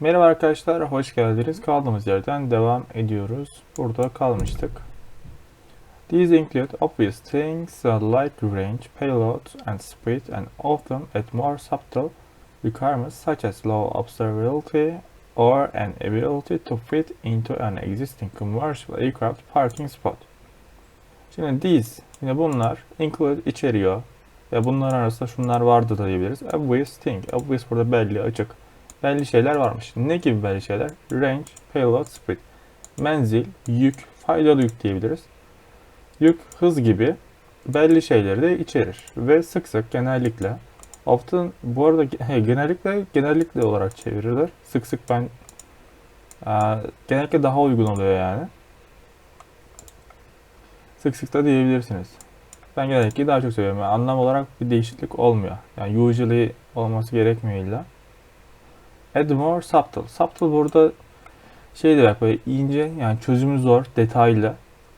Merhaba arkadaşlar, hoş geldiniz. Kaldığımız yerden devam ediyoruz. Burada kalmıştık. These include obvious things like range, payload, and speed, and often at more subtle requirements such as low observability or an ability to fit into an existing commercial aircraft parking spot. Şimdi these, yine bunlar include içeriyor. Ve bunların arasında şunlar vardı da diyebiliriz. Obvious thing, obvious burada belli, açık belli şeyler varmış. Ne gibi belli şeyler? Range, payload, speed. Menzil, yük, faydalı yük diyebiliriz. Yük, hız gibi belli şeyleri de içerir. Ve sık sık genellikle often bu arada he, genellikle genellikle olarak çevirilir. Sık sık ben aa, genellikle daha uygun oluyor yani. Sık sık da diyebilirsiniz. Ben genellikle daha çok seviyorum. Yani anlam olarak bir değişiklik olmuyor. Yani usually olması gerekmiyor illa. Add more subtle. Subtle burada şey demek böyle ince yani çözümü zor, detaylı.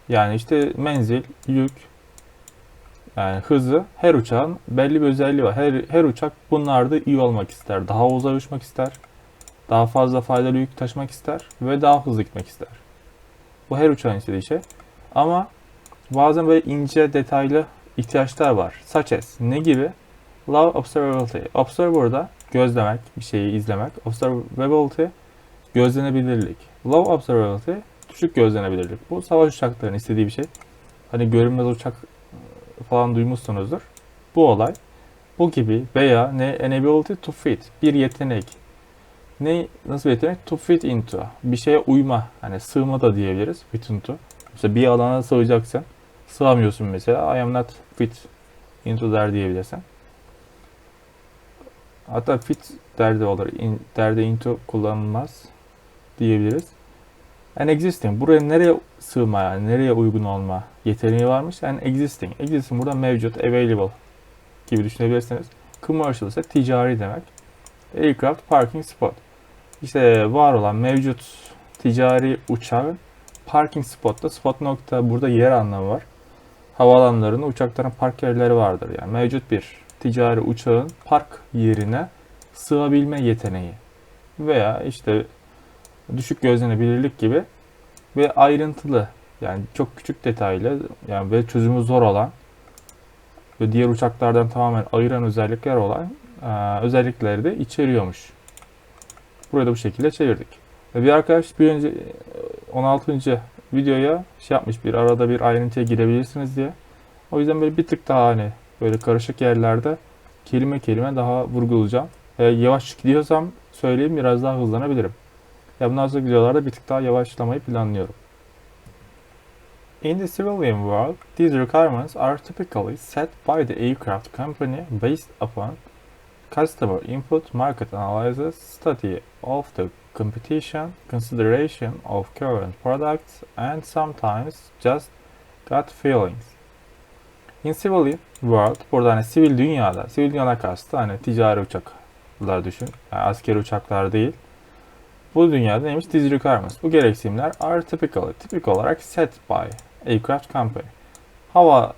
Yani işte menzil, yük, yani hızı her uçağın belli bir özelliği var. Her, her uçak bunlarda iyi olmak ister. Daha uzak uçmak ister. Daha fazla faydalı yük taşımak ister ve daha hızlı gitmek ister. Bu her uçağın istediği şey. Ama bazen böyle ince, detaylı ihtiyaçlar var. Such as ne gibi? Low observability. Observe burada gözlemek, bir şeyi izlemek. Observability, gözlenebilirlik. Low observability, düşük gözlenebilirlik. Bu savaş uçaklarının istediği bir şey. Hani görünmez uçak falan duymuşsunuzdur. Bu olay. Bu gibi veya ne an ability to fit, bir yetenek. Ne nasıl bir yetenek? To fit into. Bir şeye uyma. Hani sığma da diyebiliriz. Fit into. Mesela bir alana sığacaksın. Sığamıyorsun mesela. I am not fit into der diyebilirsin. Hatta fit derdi olur. In, derde into kullanılmaz diyebiliriz. And existing. Buraya nereye sığma yani nereye uygun olma yeteneği varmış. And existing. Existing burada mevcut, available gibi düşünebilirsiniz. Commercial ise ticari demek. Aircraft parking spot. İşte var olan mevcut ticari uçağın parking spotta spot nokta burada yer anlamı var. Havaalanlarında uçakların park yerleri vardır. Yani mevcut bir ticari uçağın park yerine sığabilme yeteneği veya işte düşük gözlenebilirlik gibi ve ayrıntılı yani çok küçük detaylı yani ve çözümü zor olan ve diğer uçaklardan tamamen ayıran özellikler olan e, özellikleri de içeriyormuş. Burayı da bu şekilde çevirdik. Bir arkadaş bir önce 16. videoya şey yapmış bir arada bir ayrıntıya girebilirsiniz diye. O yüzden böyle bir tık daha hani böyle karışık yerlerde kelime kelime daha vurgulayacağım. E, yavaş gidiyorsam söyleyeyim biraz daha hızlanabilirim. Ya bundan sonra videolarda bir tık daha yavaşlamayı planlıyorum. In the civilian world, these requirements are typically set by the aircraft company based upon customer input, market analysis, study of the competition, consideration of current products, and sometimes just gut feelings. In civilian world, burada hani sivil dünyada, sivil dünyada kastı hani ticari uçaklar düşün, yani askeri uçaklar değil. Bu dünyada neymiş? These requirements. Bu gereksinimler are typically, tipik olarak set by aircraft company. Hava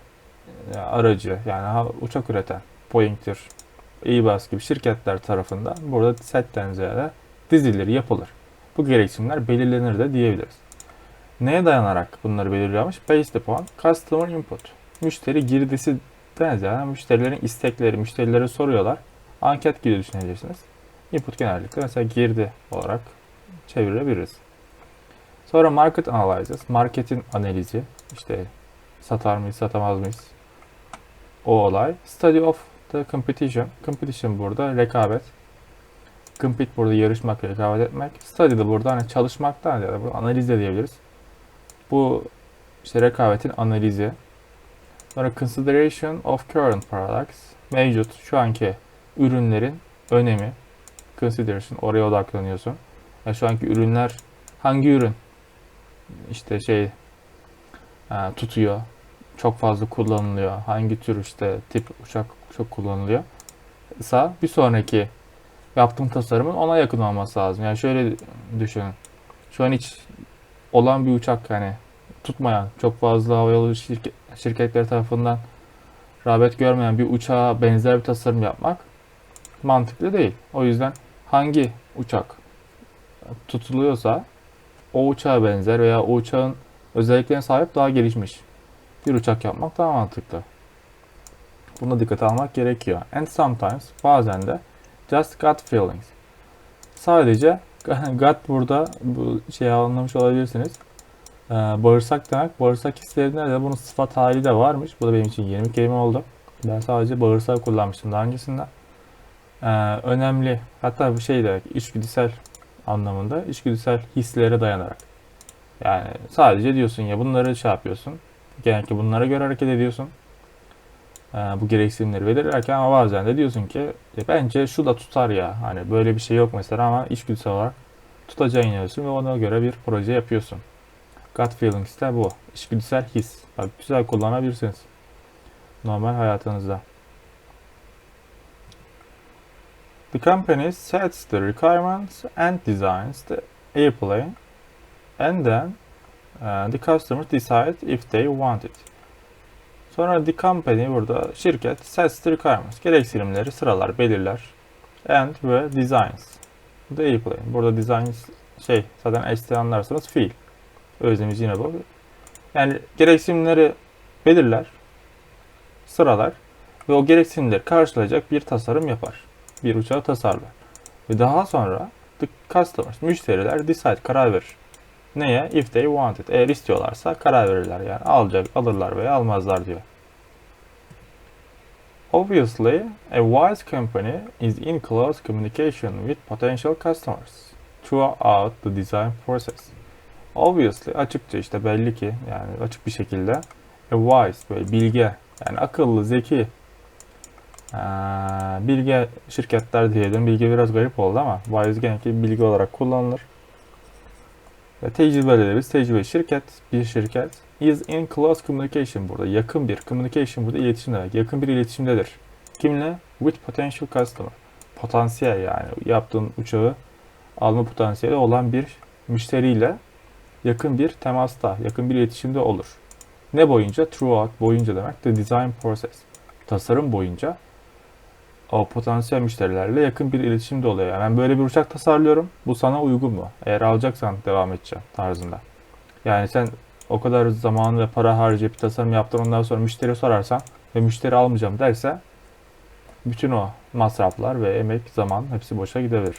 e, aracı yani uçak üreten Boeing'tir, Airbus gibi şirketler tarafından burada setten ziyade dizilir, yapılır. Bu gereksinimler belirlenir de diyebiliriz. Neye dayanarak bunları belirliyormuş? Based upon customer input. Müşteri girdisi yani müşterilerin istekleri, müşterilere soruyorlar. Anket gibi düşünebilirsiniz. Input genellikle mesela girdi olarak çevirebiliriz. Sonra market analysis, marketin analizi. İşte satar mıyız, satamaz mıyız? O olay. Study of the competition. Competition burada rekabet. Compete burada yarışmak, rekabet etmek. Study de burada hani çalışmaktan ya da analiz de diyebiliriz. Bu işte rekabetin analizi. Sonra consideration of current products. Mevcut şu anki ürünlerin önemi. Consideration oraya odaklanıyorsun. Yani şu anki ürünler hangi ürün işte şey tutuyor, çok fazla kullanılıyor, hangi tür işte tip uçak çok kullanılıyor ise bir sonraki yaptığım tasarımın ona yakın olması lazım. Yani şöyle düşünün. Şu an hiç olan bir uçak hani tutmayan, çok fazla havayolu şirket, şirketleri tarafından rağbet görmeyen bir uçağa benzer bir tasarım yapmak mantıklı değil. O yüzden hangi uçak tutuluyorsa o uçağa benzer veya o uçağın özelliklerine sahip daha gelişmiş bir uçak yapmak daha mantıklı. Buna dikkate almak gerekiyor. And sometimes bazen de just gut feelings. Sadece gut burada bu şeyi anlamış olabilirsiniz. Ee, bağırsak demek. Bağırsak hislerinde de bunun sıfat hali de varmış. Bu da benim için yeni bir kelime oldu. Ben sadece bağırsak kullanmıştım daha öncesinde. Ee, önemli. Hatta bir şey demek. içgüdüsel anlamında. içgüdüsel hislere dayanarak. Yani sadece diyorsun ya bunları şey yapıyorsun. Genellikle bunlara göre hareket ediyorsun. Ee, bu gereksinimleri belirlerken ama bazen de diyorsun ki "E, bence şu da tutar ya. Hani böyle bir şey yok mesela ama içgüdüsel olarak tutacağını inanıyorsun ve ona göre bir proje yapıyorsun. Gut feelings de bu. İçgüdüsel his. Bak güzel kullanabilirsiniz. Normal hayatınızda. The company sets the requirements and designs the airplane and then uh, the customers decide if they want it. Sonra the company burada şirket sets the requirements. Gereksinimleri sıralar, belirler. And ve designs. The airplane. Burada designs şey zaten ST anlarsanız fiil. Özlemiz yine bu. Yani gereksinimleri belirler, sıralar ve o gereksinimleri karşılayacak bir tasarım yapar. Bir uçağı tasarlar. Ve daha sonra the customers, müşteriler decide, karar verir. Neye? If they want it. Eğer istiyorlarsa karar verirler yani. Alacak, alırlar veya almazlar diyor. Obviously, a wise company is in close communication with potential customers throughout the design process. Obviously, açıkça işte belli ki yani açık bir şekilde a wise böyle bilge yani akıllı, zeki ee, bilge şirketler diyelim. Bilge biraz garip oldu ama wise genellikle bilgi olarak kullanılır. Ve tecrübeli biz tecrübeli şirket, bir şirket is in close communication burada. Yakın bir communication burada iletişim demek. Yakın bir iletişimdedir. Kimle? With potential customer. Potansiyel yani yaptığın uçağı alma potansiyeli olan bir müşteriyle yakın bir temasta, yakın bir iletişimde olur. Ne boyunca? Throughout boyunca demek. The design process. Tasarım boyunca o potansiyel müşterilerle yakın bir iletişimde oluyor. Yani ben böyle bir uçak tasarlıyorum. Bu sana uygun mu? Eğer alacaksan devam edeceğim tarzında. Yani sen o kadar zaman ve para harcayıp tasarım yaptın ondan sonra müşteri sorarsan ve müşteri almayacağım derse bütün o masraflar ve emek, zaman hepsi boşa gidebilir.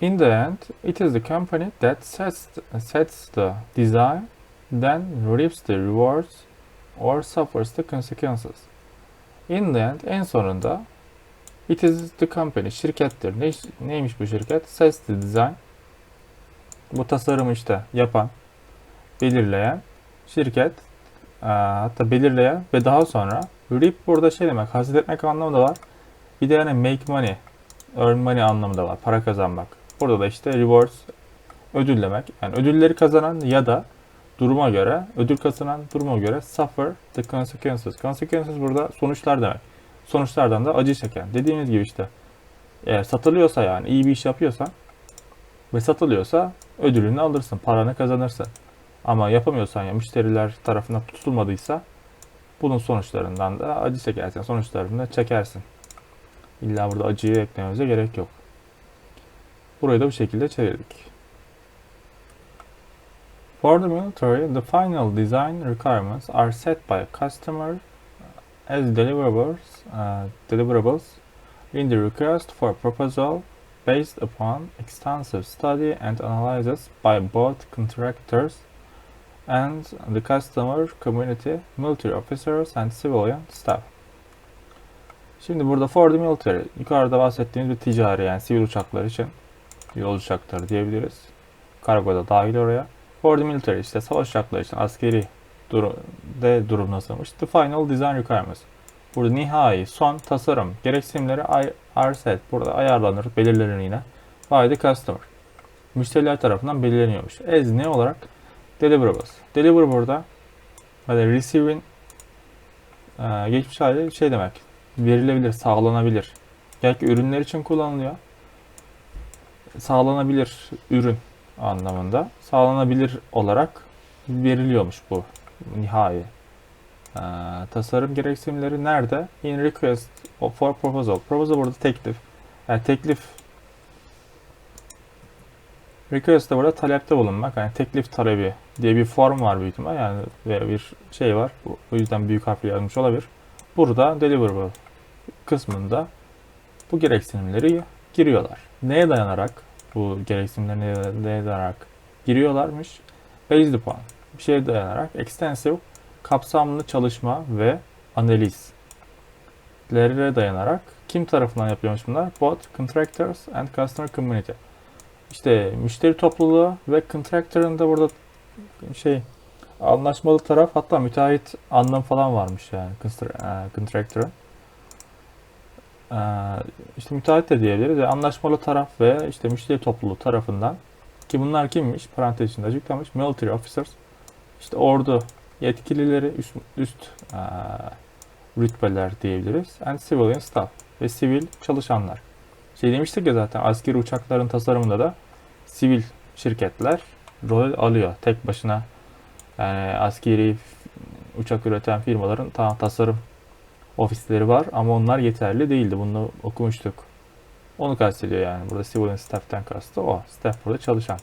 In the end, it is the company that sets, sets the design, then reaps the rewards or suffers the consequences. In the end, en sonunda it is the company, şirkettir. Ne, neymiş bu şirket? Sets the design. Bu tasarımı işte yapan, belirleyen şirket, hatta belirleyen ve daha sonra reap burada şey demek, hasıl etmek anlamı da var. Bir de yani make money, earn money anlamı da var, para kazanmak. Burada da işte rewards, ödül demek. Yani ödülleri kazanan ya da duruma göre, ödül kazanan duruma göre suffer the consequences. Consequences burada sonuçlar demek. Sonuçlardan da acı çeken. Dediğimiz gibi işte eğer satılıyorsa yani iyi bir iş yapıyorsan ve satılıyorsa ödülünü alırsın, paranı kazanırsın. Ama yapamıyorsan ya müşteriler tarafından tutulmadıysa bunun sonuçlarından da acı çekersin. Sonuçlarını da çekersin. İlla burada acıyı eklememize gerek yok. Burayı da bu şekilde çevirdik. For the military, the final design requirements are set by customer as deliverables, uh, deliverables in the request for proposal based upon extensive study and analysis by both contractors and the customer community, military officers and civilian staff. Şimdi burada for the military, yukarıda bahsettiğimiz bir ticari yani sivil uçaklar için yol uçakları diyebiliriz. Kargo da dahil oraya. For the military işte savaş uçakları için askeri durum, de durum nasılmış? The final design requirements. Burada nihai, son tasarım gereksinimleri are set. Burada ayarlanır, belirlenir yine. By the customer. Müşteriler tarafından belirleniyormuş. As ne olarak? Deliverables. Deliver burada hadi receive'in e, geçmiş hali şey demek. Verilebilir, sağlanabilir. Belki ürünler için kullanılıyor. Sağlanabilir ürün anlamında. Sağlanabilir olarak veriliyormuş bu nihai. Ee, tasarım gereksinimleri nerede? In request for proposal. Proposal burada teklif. Yani teklif Request de burada talepte bulunmak. Yani teklif talebi diye bir form var büyük ihtimal yani ve bir şey var. Bu, bu yüzden büyük harfle yazmış olabilir. Burada deliverable kısmında bu gereksinimleri giriyorlar. Neye dayanarak bu gereksinimleri neye, dayanarak giriyorlarmış? Based upon bir şeye dayanarak extensive kapsamlı çalışma ve analizlere dayanarak kim tarafından yapıyormuş bunlar? Both contractors and customer community. İşte müşteri topluluğu ve contractor'ın da burada şey anlaşmalı taraf hatta müteahhit anlam falan varmış yani e, contractor'ın. Ee, işte müteahhit de diyebiliriz. Yani anlaşmalı taraf ve işte müşteri topluluğu tarafından ki bunlar kimmiş? Parantez içinde açıklamış. Military officers işte ordu yetkilileri üst, üst eee, rütbeler diyebiliriz. And civilian staff ve sivil çalışanlar. Şey demiştik ya zaten askeri uçakların tasarımında da sivil şirketler rol alıyor. Tek başına yani askeri uçak üreten firmaların ta tasarım ofisleri var ama onlar yeterli değildi. Bunu okumuştuk. Onu kastediyor yani. Burada civilian staff'ten kastı o. Staff burada çalışan.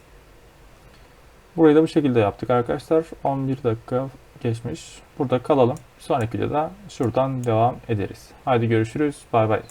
Burayı da bu şekilde yaptık arkadaşlar. 11 dakika geçmiş. Burada kalalım. Sonraki videoda şuradan devam ederiz. Haydi görüşürüz. Bay bay.